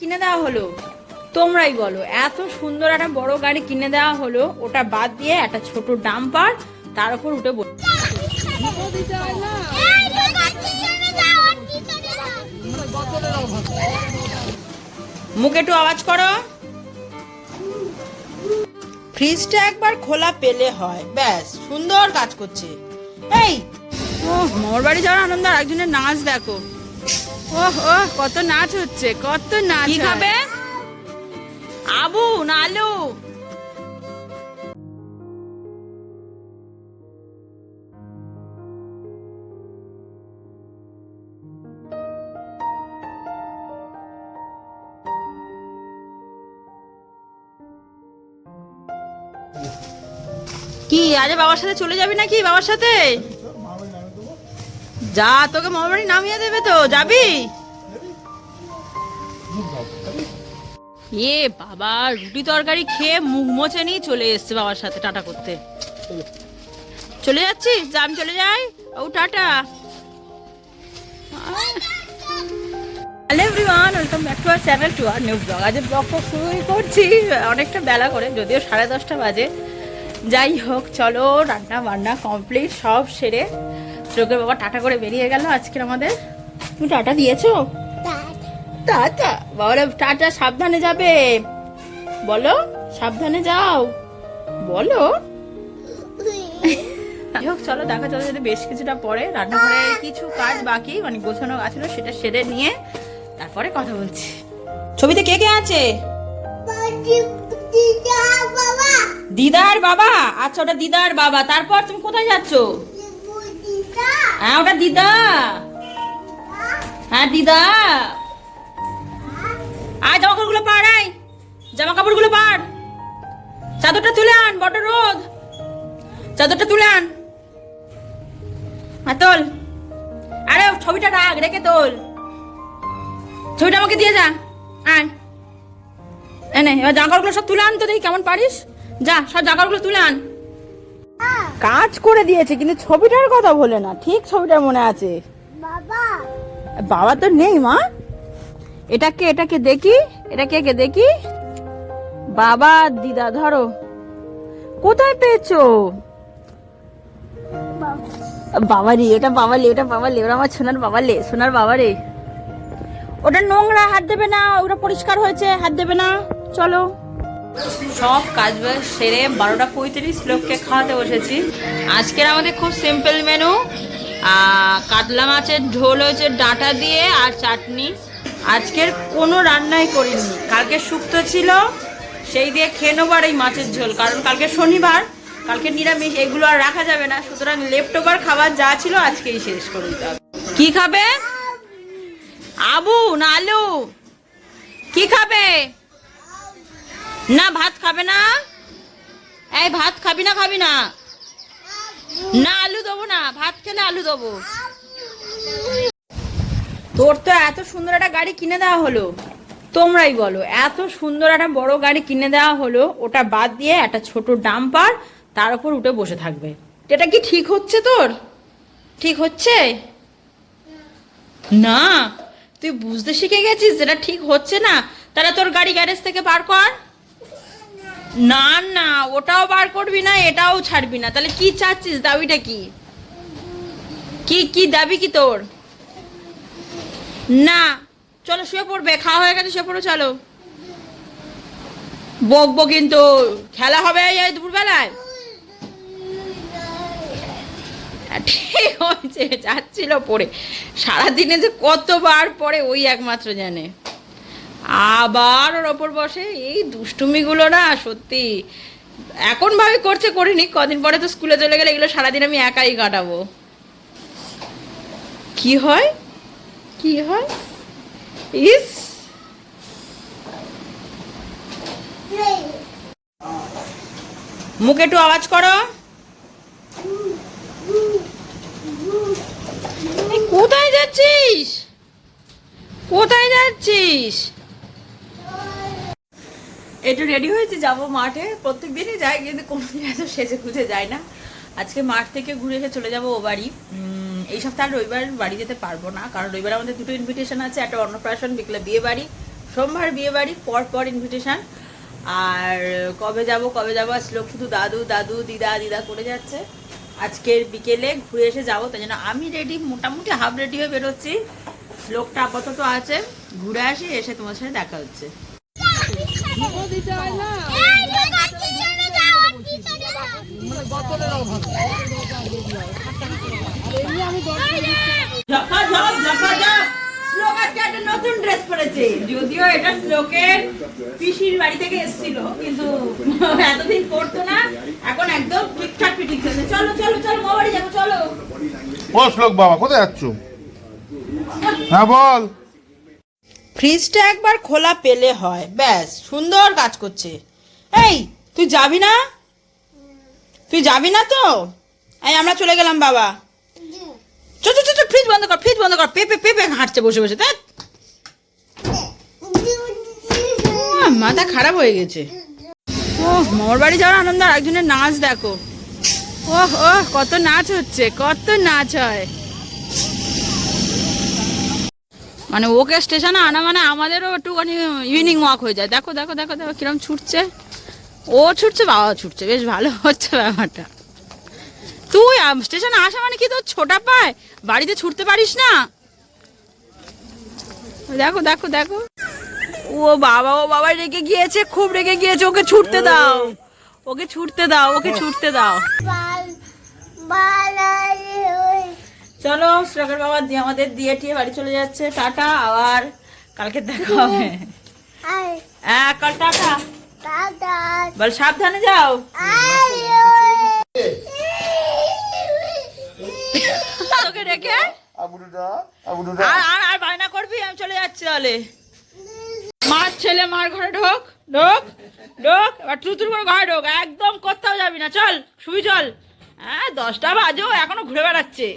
কিনে দেওয়া হলো? তোমরাই বলো, এত সুন্দর একটা বড় গাড়ি কিনে দেওয়া হলো, ওটা বাদ দিয়ে একটা ছোট ডাম্পার, তার উপর উঠে বসে। মুখে একটু আওয়াজ করো। ফ্রিজটা একবার খোলা পেলে হয়। ব্যাস, সুন্দর কাজ করছে। এই মোর বাড়ি যাওয়ার আনন্দ আর একজনের নাচ দেখো। ওহ ওহ কত নাচ হচ্ছে কত নাচ কি খাবে? আবু না আলু? কি আজ বাবার সাথে চলে যাবি নাকি? বাবার সাথে? যা তোকে মামার বাড়ি নামিয়ে দেবে তো, যাবি? এ বাবা, রুটি তরকারি খেয়ে মুখ মোচে নিয়ে চলে এসছে বাবার সাথে টাটা করতে। চলে যাচ্ছিস যা, আমি চলে যাই? ও, tata. Hello everyone welcome back to our channel to our new blog আজ ব্লগ শুরুই করছি, অনেকটা বেলা করে, যদিও সাড়ে দশটা বাজে। যাই হোক, চলো, রান্না বান্না কমপ্লিট সব সেরে চোখের বাবা টাটা করে বেরিয়ে গেল আজকের আমাদের। তুমি টাটা দিয়েছ? টাটা বাবা টাটা সাবধানে যাবে। বলো সাবধানে যাও। বলো। যাই হোক চলো দেখা চলো যদি বেশ কিছুটা পরে রান্নাঘরে কিছু কাজ বাকি মানে গোছানো আছে সেটা সেরে নিয়ে তারপরে কথা বলছি। ছবিতে কে কে আছে? দিদার বাবা? আচ্ছা ওটা দিদার বাবা। তারপর তুমি কোথায় যাচ্ছ? হ্যাঁ ওটা দিদা। হ্যাঁ দিদা। আয় জামা কাপড়গুলো পার, আয়। জামা কাপড়গুলো পার। চাদরটা তুলে আন বড় রোদ। চাদরটা তুলে আন। হ্যাঁ তোল। আরে, ছবিটা রাখ, রেখে তোল। ছবিটা আমাকে দিয়ে যা। আয়। এই নে এবার জামা সব তুলে আন তো দেখি, কেমন পারিস? যা, সব জামা তুলে আন। কাজ করে দিয়েছে কিন্তু ছবিটার কথা বলে না। ঠিক ছবিটার মনে আছে? বাবা। বাবা তো নেই মা। এটাকে এটাকে দেখি? এটাকে কে দেখি? বাবা দিদা ধরো। কোথায় পেয়েছ? বাবা বাবারি এটা বাবালে এটা বাবালে ওরা আমার সোনার বাবালে সোনার বাবারে। ওটা নোংরা হাত দেবে না ওটা পরিষ্কার হয়েছে হাত দেবে না। চলো। সব কাজ বাজ সেরে বারোটা পঁয়ত্রিশ লোককে খাওয়াতে বসেছি। আজকের আমাদের খুব সিম্পল মেনু কাতলা মাছের ঝোল হয়েছে, ডাঁটা দিয়ে আর চাটনি। আজকের কোনো রান্নাই করিনি। কালকে শুক্তো ছিল, সেই দিয়ে খেয়ে নেব আর এই মাছের ঝোল। কারণ কালকে শনিবার, কালকে নিরামিষ, এগুলো আর রাখা যাবে না। সুতরাং লেফট ওভার খাবার যা ছিল আজকেই শেষ করে দিতে হবে। কি খাবে? আবু না আলু? কি খাবে? না, ভাত খাবে না? এই, ভাত খাবি না খাবি না? না, আলু দেবো না, ভাত খেলে আলু দেবো। তোর তো এত সুন্দর একটা গাড়ি কিনে দেওয়া হলো। তোমরাই বলো, এত সুন্দর একটা বড় গাড়ি কিনে দেওয়া হলো, ওটা বাদ দিয়ে একটা ছোট ডাম্পার, তার উপর উঠে বসে থাকবে। এটা কি ঠিক হচ্ছে তোর? ঠিক হচ্ছে? না, তুই বুঝতে শিখে গেছিস যেটা ঠিক হচ্ছে না। তাহলে তোর গাড়ি গ্যারেজ থেকে পার কর। না না, ওটাও বার করবি না, এটাও ছাড়বি না। তাহলে কি চাচ্ছিস? দাবিটা কি? কি কি দাবি কি তোর? না, চলো শুয়ে পড়বে, খাওয়া হয়ে গেছে, শুয়ে পড়ো, চলো। বকবো কিন্তু, খেলা হবে এই দুপুরবেলায়? ঠিক হয়েছে, যাচ্ছিল পড়ে। সারাদিনে যে কতবার পড়ে, ওই একমাত্র জানে। আবার ওর ওপর বসে, এই দুষ্টুমিগুলো না, সত্যি। এখন ভাবে করছে করিনি, কদিন পরে তো স্কুলে চলে গেলে এগুলো সারাদিন আমি একাই কাটাবো। কি হয়? কি হয়? ইস। মুখে একটু আওয়াজ করো। কোথায় যাচ্ছিস? কোথায় যাচ্ছিস? একটু রেডি হয়েছে, যাব মাঠে। প্রত্যেক দিনই যাই, কিন্তু কোনোদিন এত সেজে খুঁজে যায় না। আজকে মাঠ থেকে ঘুরে এসে চলে যাব ও বাড়ি। এই সপ্তাহে রবিবার বাড়ি যেতে পারব না, কারণ রবিবার আমাদের দুটো ইনভিটেশন আছে, একটা অন্নপ্রাশন, বিকেলে বিয়ে বাড়ি, সোমবার বিয়ে বাড়ি পর পর ইনভিটেশন আর কবে যাব, কবে যাব শ্লোক শুধু দাদু দাদু, দিদা দিদা করে যাচ্ছে। আজকের বিকেলে ঘুরে এসে যাব, তাই জন্য আমি রেডি মোটামুটি হাফ রেডি হয়ে বেরোচ্ছি। শ্লোকটা আপাতত আছে, ঘুরে আসি, এসে তোমার সাথে দেখা হচ্ছে ঝপাঝপ, ঝপাঝপ। শ্লোক আজকে একটা নতুন ড্রেস পরেছে যদিও এটা শ্লোকের পিসির বাড়ি থেকে এসেছিল, কিন্তু এতদিন পরতো না, এখন একদম ঠিকঠাক ফিটিং হয়েছে চলো চলো চলো, মা বাড়ি যাব, চলো। ও শ্লোক বাবা, কোথায় যাচ্ছ? হ্যাঁ বল। ফ্রিজটা একবার খোলা পেলে হয়। ব্যাস সুন্দর কাজ করছে। এই তুই যাবি না? তুই যাবি না তো? এই আমরা চলে গেলাম বাবা। চল চল চল ফ্রিজ বন্ধ কর ফ্রিজ বন্ধ কর। পেপে পেপে হাঁটছে বসে বসে আহ, মাথা খারাপ হয়ে গেছে। ও মোর বাড়ি যাওয়ার আনন্দ আর একজনের নাচ দেখো। ওহ ও কত নাচ হচ্ছে কত নাচ হয়। মানে ওকে স্টেশনে আনা মানে আমাদেরও একটুখানি ইভিনিং ওয়াক হয়ে যায়। দেখো দেখো দেখো দেখো কিরম ছুটছে। ও ছুটছে বাবা ছুটছে। বেশ ভালো হচ্ছে ব্যাপারটা। তুই স্টেশনে আসা মানে কি তোর ছোটা পায়? বাড়িতে ছুটতে পারিস না? দেখো দেখো দেখো। ও বাবা ও বাবা, রেগে গিয়েছে, খুব রেগে গিয়েছে। ওকে ছুটতে দাও। ওকে ছুটতে দাও, ওকে ছুটতে দাও। চলো শ্লোকের বাবা দিয়ে আমাদের দিয়ে টিয়ে বাড়ি চলে যাচ্ছে। টাটা আবার কালকে দেখা হবে। হ্যাঁ কাল টাটা। বল সাবধানে যাও। তোকে রেখে আর আর আর বায়না করবি? আমি চলে যাচ্ছি তাহলে। মার ছেলে মার ঘরে ঢোক ঢোক ঢোক। এবার তুতুর করে ঘরে ঢোক। একদম কোথাও যাবি না। চল শুই চল। হ্যাঁ দশটা বাজো এখনও ঘুরে বেড়াচ্ছে।